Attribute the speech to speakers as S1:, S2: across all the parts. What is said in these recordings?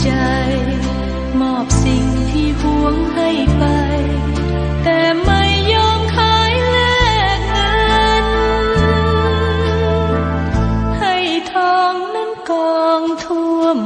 S1: ใจ มอบสิ่งที่หวงให้ไป แต่ไม่ยอมขายแลกเงิน ให้ทองนั้นกองท่วม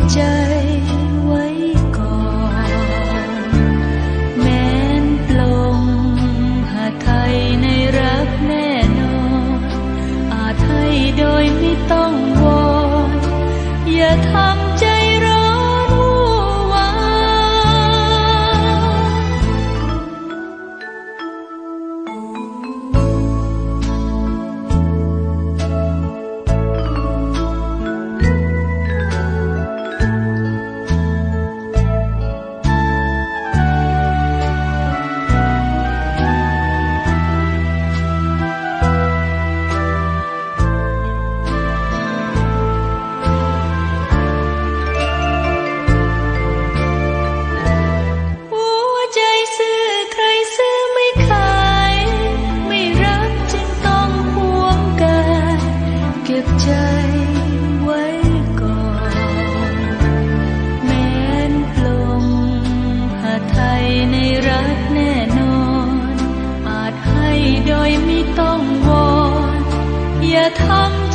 S1: nghiệp 当我也贪。